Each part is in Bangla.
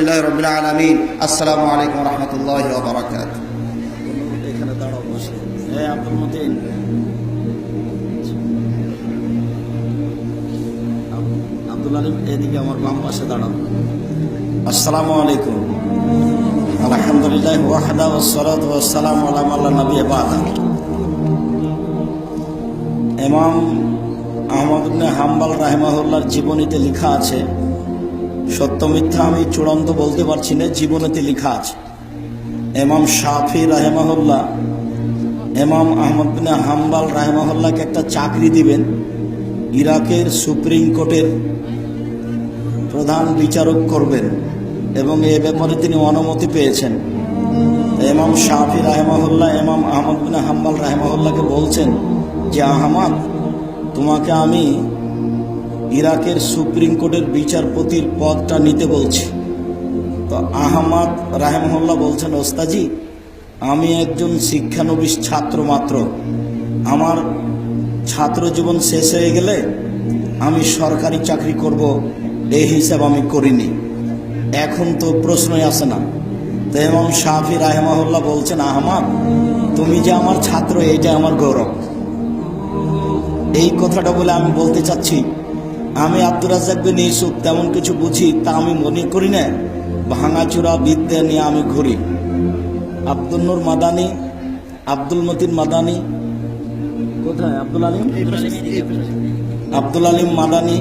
আলহামদুলিল্লাহ রবিল আলমিন। আসসালামু আলাইকুম রহমতুল্লাহ বারকাত এখানে দাঁড়াও বসে। হ্যাঁ আব্দুল মতিন। আব্দুল আলিম এদিকে আমার বাম পাশে দাঁড়াও। আসসালামু আলাইকুম। আলহামদুলিল্লাহ ওয়াহদা ওসলাত ওয়াসালাম আলাম আল্লাহ নবী বাদা। ইমাম আহমদ হাম্বাল রাহেমাহুল্লাহর জীবনীতে লেখা আছে সত্য মিথ্যা আমি চূড়ান্ত বলতে পারছি না, জীবনেতে লেখা আছে। এমাম শাফি রাহেমাহুল্লাহ, এমাম আহমদ বিন হাম্বাল রাহেমাহুল্লাহকে একটা চাকরি দিবেন, ইরাকের সুপ্রিম কোর্টের প্রধান বিচারক করবেন, এবং এ ব্যাপারে তিনি অনুমতি পেয়েছেন। এমাম শাফি রাহেমাহুল্লাহ, এমাম আহমদ বিন হাম্বাল রাহেমাহুল্লাহকে বলছেন যে, আহমদ, তোমাকে আমি ইরাকের সুপ্রিম কোর্টের বিচারপতির পদটা নিতে বলছি। তো আহমদ রাহেমহল্লা বলছেন ওস্তাজি আমি একজন শিক্ষানবিশ ছাত্র মাত্র। আমার ছাত্র জীবন শেষ হয়ে গেলে আমি সরকারি চাকরি করব, এই হিসাব আমি করিনি। এখন তো প্রশ্নই আসে না। তো এবং শাহি রাহেমাহুল্লাহ বলছেন, আহমদ, তুমি যে আমার ছাত্র এইটা আমার গৌরব। এই কথাটা বলে আমি বলতে চাচ্ছি আমি আব্দুর রাজ্জাক বিন ইউসুফ তেমন কিছু বুঝি তা আমি মনে করি না। ভাঙাচোরা বিদ্যা নিয়ে আমি ঘুরি। আব্দুল নূর মাদানি, আব্দুল মতিন মাদানি, কোথায় আব্দুল আলিম? আব্দুল আলিম মাদানি,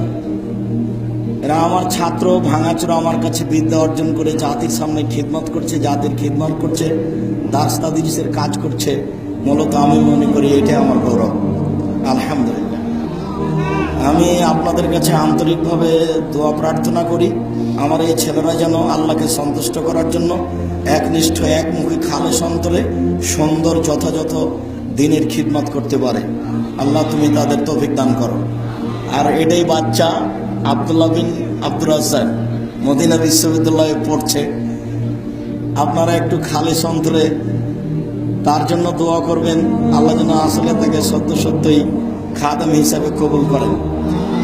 এরা আমার ছাত্র, ভাঙাচোরা আমার কাছে বিদ্যা অর্জন করে জাতির সামনে খিদমত করছে, জাতির খিদমত করছে দাস তাদিসের কাজ করছে। মূলত আমি মনে করি এটাই আমার গৌরব। আলহামদুলিল্লাহ। আমি আপনাদের কাছে আন্তরিকভাবে দোয়া প্রার্থনা করি। আমার এই ছেলেরা যেন আল্লাহকে সন্তুষ্ট করার জন্য একনিষ্ঠ, একমুখী খালে সন্তরে সুন্দর, যথাযথ দিনের খিদমত করতে পারে। আল্লাহ, তুমি তাদের তৌফিক দান করো। আর এটাই বাচ্চা আবদুল্লাহ বিন আব্দুর রাজ্জাক মদিনা বিশ্ববিদ্যালয়ে পড়ছে। আপনারা একটু খালে সন্তরে তার জন্য দোয়া করবেন। আল্লাহ যেন আসলে তাকে সত্য সত্যই খাদাম হিসাবে কবুল করেন।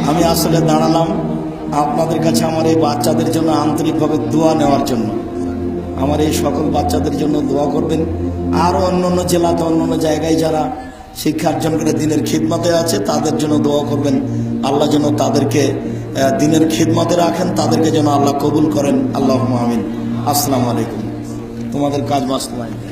আমি আসলে দাঁড়ালাম আপনাদের কাছে আমার এই বাচ্চাদের জন্য আন্তরিকভাবে দোয়া নেওয়ার জন্য। আমার এই সকল বাচ্চাদের জন্য দোয়া করবেন। আরও অন্য অন্য জেলাতে, অন্য অন্য জায়গায় যারা শিক্ষা অর্জন করে দিনের খিদমতে আছে, তাদের জন্য দোয়া করবেন। আল্লাহ যেন তাদেরকে দিনের খিদমতে রাখেন, তাদেরকে যেন আল্লাহ কবুল করেন। আল্লাহ আমিন। আসসালামু আলাইকুম। তোমাদের কাজ বাস্তবায়ন।